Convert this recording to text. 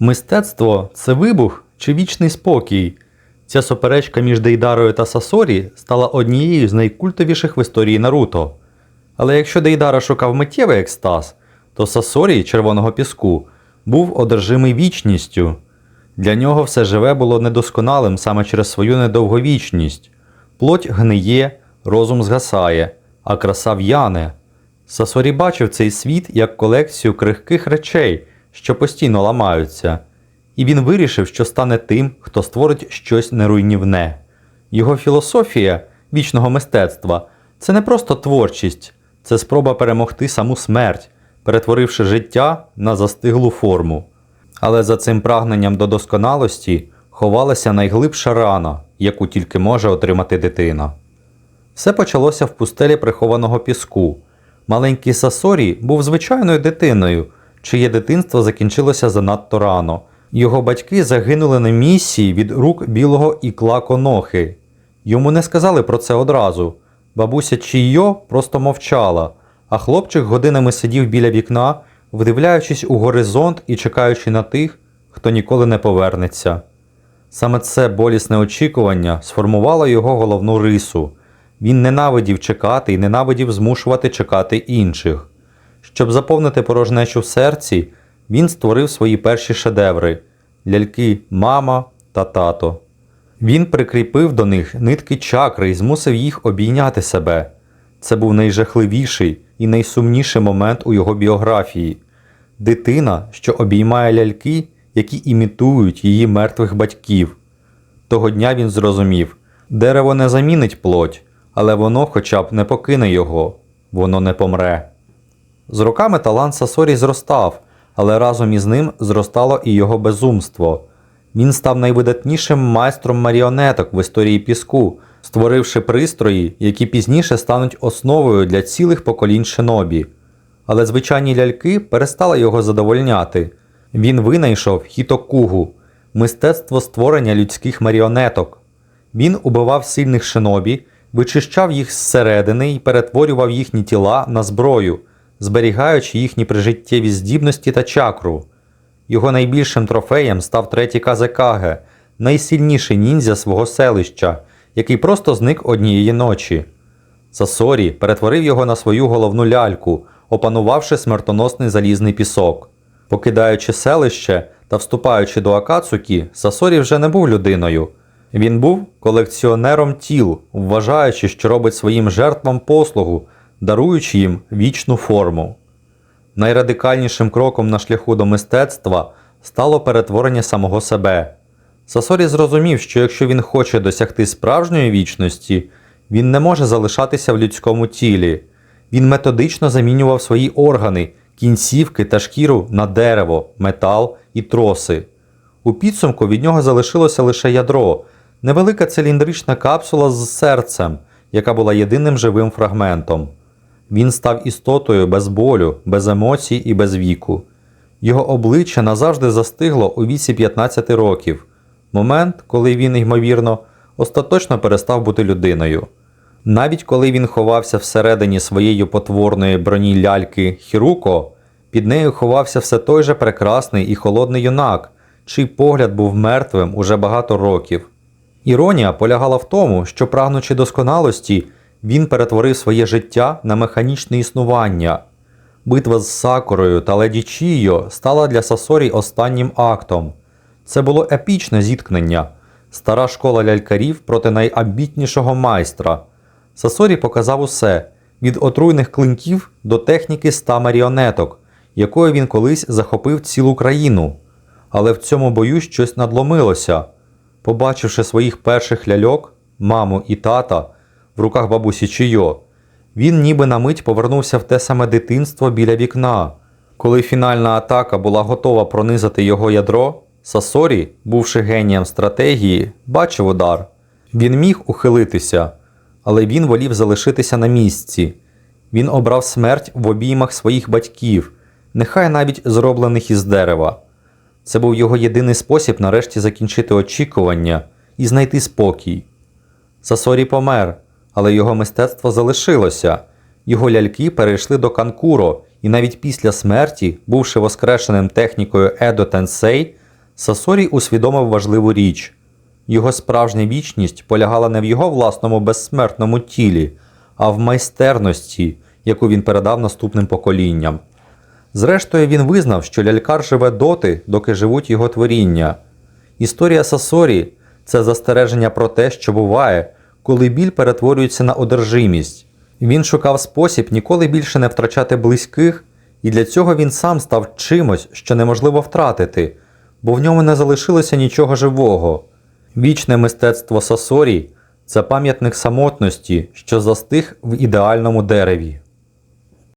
Мистецтво це вибух чи вічний спокій. Ця суперечка між Дейдарою та Сасорі стала однією з найкультовіших в історії Наруто. Але якщо Дейдара шукав миттєвий екстаз, то Сасорі червоного піску був одержимий вічністю. Для нього все живе було недосконалим саме через свою недовговічність. Плоть гниє, розум згасає, а краса в'яне. Сасорі бачив цей світ як колекцію крихких речей, що постійно ламаються, і він вирішив, що стане тим, хто створить щось неруйнівне. Його філософія вічного мистецтва це не просто творчість, це спроба перемогти саму смерть, перетворивши життя на застиглу форму. Але за цим прагненням до досконалості ховалася найглибша рана, яку тільки може отримати дитина. Все почалося в пустелі прихованого піску. Маленький Сасорі був звичайною дитиною, чиє дитинство закінчилося занадто рано. Його батьки загинули на місії від рук білого ікла Конохи. Йому не сказали про це одразу. Бабуся Чійо просто мовчала, а хлопчик годинами сидів біля вікна, вдивляючись у горизонт і чекаючи на тих, хто ніколи не повернеться. Саме це болісне очікування сформувало його головну рису. Він ненавидів чекати і ненавидів змушувати чекати інших. Щоб заповнити порожнечу в серці, він створив свої перші шедеври ляльки мама та тато. Він прикріпив до них нитки чакри і змусив їх обійняти себе. Це був найжахливіший і найсумніший момент у його біографії. Дитина, що обіймає ляльки, які імітують її мертвих батьків. Того дня він зрозумів: дерево не замінить плоть, але воно хоча б не покине його, воно не помре. З роками талант Сасорі зростав, але разом із ним зростало і його безумство. Він став найвидатнішим майстром маріонеток в історії піску, створивши пристрої, які пізніше стануть основою для цілих поколінь шинобі. Але звичайні ляльки перестали його задовольняти. Він винайшов хітокугу мистецтво створення людських маріонеток. Він убивав сильних шинобі, вичищав їх зсередини і перетворював їхні тіла на зброю, зберігаючи їхні прижиттєві здібності та чакру. Його найбільшим трофеєм став третій Казекаге, найсильніший ніндзя свого селища, який просто зник однієї ночі. Сасорі перетворив його на свою головну ляльку, опанувавши смертоносний залізний пісок. Покидаючи селище та вступаючи до Акацукі, Сасорі вже не був людиною. Він був колекціонером тіл, вважаючи, що робить своїм жертвам послугу, даруючи їм вічну форму. Найрадикальнішим кроком на шляху до мистецтва стало перетворення самого себе. Сасорі зрозумів, що якщо він хоче досягти справжньої вічності, він не може залишатися в людському тілі. Він методично замінював свої органи, кінцівки та шкіру на дерево, метал і троси. У підсумку від нього залишилося лише ядро, невелика циліндрична капсула з серцем, яка була єдиним живим фрагментом. Він став істотою без болю, без емоцій і без віку. Його обличчя назавжди застигло у віці 15 років, момент, коли він, ймовірно, остаточно перестав бути людиною. Навіть коли він ховався всередині своєї потворної броні ляльки Хіруко, під нею ховався все той же прекрасний і холодний юнак, чий погляд був мертвим уже багато років. Іронія полягала в тому, що, прагнучи досконалості, він перетворив своє життя на механічне існування. Битва з Сакурою та Леді Чійо стала для Сасорі останнім актом. Це було епічне зіткнення, стара школа лялькарів проти найамбітнішого майстра. Сасорі показав усе від отруйних клинків до техніки ста маріонеток, якою він колись захопив цілу країну. Але в цьому бою щось надломилося. Побачивши своїх перших ляльок, маму і тата в руках бабусі Чийо, він ніби на мить повернувся в те саме дитинство біля вікна. Коли фінальна атака була готова пронизати його ядро, Сасорі, бувши генієм стратегії, бачив удар. Він міг ухилитися, але він волів залишитися на місці. Він обрав смерть в обіймах своїх батьків, нехай навіть зроблених із дерева. Це був його єдиний спосіб нарешті закінчити очікування і знайти спокій. Сасорі помер, але його мистецтво залишилося. Його ляльки перейшли до Канкуро, і навіть після смерті, бувши воскрешеним технікою Едо Тенсей, Сасорі усвідомив важливу річ. Його справжня вічність полягала не в його власному безсмертному тілі, а в майстерності, яку він передав наступним поколінням. Зрештою, він визнав, що лялькар живе доти, доки живуть його творіння. Історія Сасорі це застереження про те, що буває, коли біль перетворюється на одержимість. Він шукав спосіб ніколи більше не втрачати близьких, і для цього він сам став чимось, що неможливо втратити, бо в ньому не залишилося нічого живого. Вічне мистецтво Сасорі це пам'ятник самотності, що застиг в ідеальному дереві.